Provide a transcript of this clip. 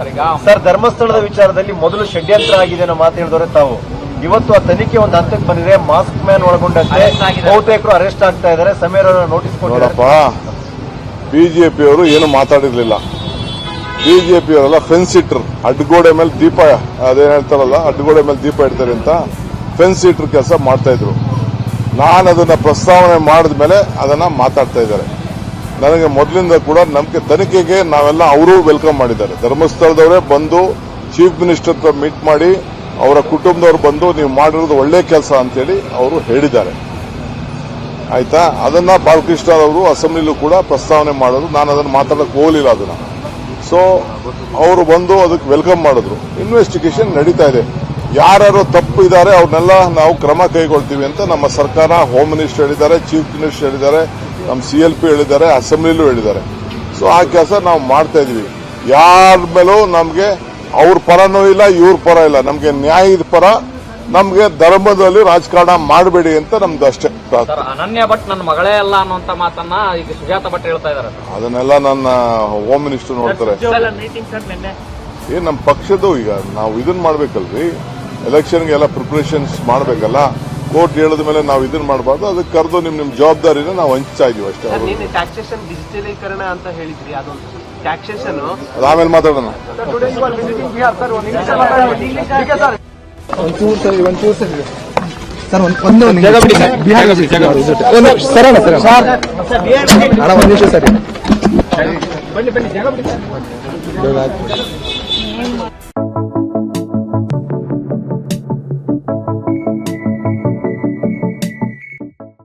Sir, sir ಧರ್ಮಸ್ಥಳದ ವಿಚಾರದಲ್ಲಿ ಮೊದಲು ಷಡ್ಯಂತ್ರ ಆಗಿದೆ ಅನ್ನೋ ಮಾತು ಹೇಳಿದವರೆ ತಾವು. ಇವತ್ತು ಆ ತನಿಖೆ ಒಂದು ಹಂತಕ್ಕೆ ಬಂದಿದೆ. ಮಾಸ್ಕ್ ಮ್ಯಾನ್ ಒಳಗೊಂಡಂತೆ. ಬಹುತೇಕರು ಅರೆಸ್ಟ್ ಆಗ್ತಾ ಇದ್ದಾರೆ. ಸಮೀರ್ ಅವರ ನೋಟಿಸ್ ಕೊಟ್ಟಿದ್ದಾರೆ. ಬಿಜೆಪಿ ಅವರು ಏನು ಮಾತಾಡಿರ್ಲಿಲ್ಲ. ಬಿಜೆಪಿಯವರೆಲ್ಲ ಫೆನ್ಸ್ ಇಟ್ರು ಅಡ್ಗೋಡೆ ಮೇಲೆ ದೀಪ ಅದೇನ್ ಹೇಳ್ತಾರಲ್ಲ ಅಡ್ಗೋಡೆ ಮೇಲೆ ದೀಪ ಇಡ್ತಾರೆ ಅಂತ ಫೆನ್ಸ್ ಇಟ್ರು ಕೆಲಸ ಮಾಡ್ತಾ ಇದ್ರು. ನಾನು ಅದನ್ನ ಪ್ರಸ್ತಾವನೆ ಮಾಡಿದ ಮೇಲೆ ಅದನ್ನ ಮಾತಾಡ್ತಾ ಇದ್ದಾರೆ. ನನಗೆ ಮೊದಲಿಂದ ಕೂಡ ನಮಗೆ ತನಿಖೆಗೆ ನಾವೆಲ್ಲ ಅವರು ವೆಲ್ಕಮ್ ಮಾಡಿದ್ದಾರೆ. ಧರ್ಮಸ್ಥಳದವರೇ ಬಂದು ಚೀಫ್ ಮಿನಿಸ್ಟರ್ ಹತ್ರ ಮೀಟ್ ಮಾಡಿ ಅವರ ಕುಟುಂಬದವರು ಬಂದು ನೀವು ಮಾಡಿರೋದು ಒಳ್ಳೆ ಕೆಲಸ ಅಂತೇಳಿ ಅವರು ಹೇಳಿದ್ದಾರೆ. ಆಯ್ತಾ? ಅದನ್ನ ಬಾಲಕೃಷ್ಣ ಅವರು ಅಸೆಂಬ್ಲಿಲೂ ಕೂಡ ಪ್ರಸ್ತಾವನೆ ಮಾಡೋದು. ನಾನು ಅದನ್ನು ಮಾತಾಡಕ್ ಹೋಗಲಿಲ್ಲ ಅದನ್ನ. ಸೊ ಅವರು ಬಂದು ಅದಕ್ಕೆ ವೆಲ್ಕಮ್ ಮಾಡಿದ್ರು. ಇನ್ವೆಸ್ಟಿಗೇಷನ್ ನಡೀತಾ ಇದೆ. ಯಾರು ತಪ್ಪು ಇದ್ದಾರೆ, ಅವ್ರನ್ನೆಲ್ಲ ನಾವು ಕ್ರಮ ಕೈಗೊಳ್ತೀವಿ ಅಂತ ನಮ್ಮ ಸರ್ಕಾರ ಹೋಮ್ ಮಿನಿಸ್ಟರ್ ಹೇಳಿದ್ದಾರೆ ಚೀಫ್ ಮಿನಿಸ್ಟರ್ ಹೇಳಿದ್ದಾರೆ. ನಮ್ಮ ಸಿ ಎಲ್ ಪಿ ಹೇಳಿದ್ದಾರೆ ಅಸೆಂಬ್ಲಿಲೂ ಹೇಳಿದ್ದಾರೆ. ಸೊ ಆ ಕೆಲಸ ನಾವು ಮಾಡ್ತಾ ಇದೀವಿ ಯಾರ ಮೇಲೂ ನಮಗೆ ಅವ್ರ ಪರನೂ ಇಲ್ಲ ಇವ್ರ ಪರ ಇಲ್ಲ. ನಮಗೆ ನ್ಯಾಯದ ಪರ ನಮಗೆ ಧರ್ಮದಲ್ಲಿ ರಾಜಕಾರಣ ಮಾಡಬೇಡಿ ಅಂತ ನಮ್ದು ಅಷ್ಟೇ ಸರ್ ಅನನ್ಯ ಭಟ್ ನನ್ನ ಮಗಳೇ ಅಲ್ಲ ಅನ್ನುವಂತ ಮಾತನ್ನ ಈಗ ಸುಜಾತ ಭಟ್ ಹೇಳ್ತಾ ಇದ್ದಾರೆ ಅದನ್ನೆಲ್ಲ ನನ್ನ ಹೋಮ್ ಮಿನಿಸ್ಟರ್ ನೋಡ್ತಾರೆ. ಏನ್ ನಮ್ಮ ಪಕ್ಷದ್ದು ಈಗ ನಾವು ಇದನ್ನ ಮಾಡ್ಬೇಕಲ್ರಿ. ಎಲೆಕ್ಷನ್ಗೆಲ್ಲ ಪ್ರಿಪರೇಷನ್ಸ್ ಮಾಡ್ಬೇಕಲ್ಲ. ಕೋರ್ಟ್ ಹೇಳಿದ ಮೇಲೆ ನಾವು ಇದನ್ನ ಮಾಡಬಾರ್ದು. ಅದಕ್ಕೆ ಕರೆದು ನಿಮ್ ನಿಮ್ ಜವಾಬ್ದಾರಿನ ನಾವು ಹಂಚ್ತಾ ಇದೀವಿ ಅಷ್ಟೇ ಟ್ಯಾಕ್ಸೇಷನ್ ಡಿಜಿಟಲೀಕರಣ ಅಂತ ಹೇಳಿದ್ರಿ ಅದೊಂದು ಟ್ಯಾಕ್ಸೇಷನ್ ಆಮೇಲೆ ಮಾತಾಡೋಣ. ಒಂಚೂರು ಸರಿ ಒಂಚೂರು ಸರಿ ಸರ್ ಒಂದ್ ಒಂದೇ ಒಂದು ಜಾಗ ಬಿಡಿ ಸರ್ ಬಿಹಾರ ಒಂದು ಸರ್ ಅಣ್ಣ ಸರ್ ಅಣ್ಣ ಒಂದು ನಿಮಿಷ ಸರಿ.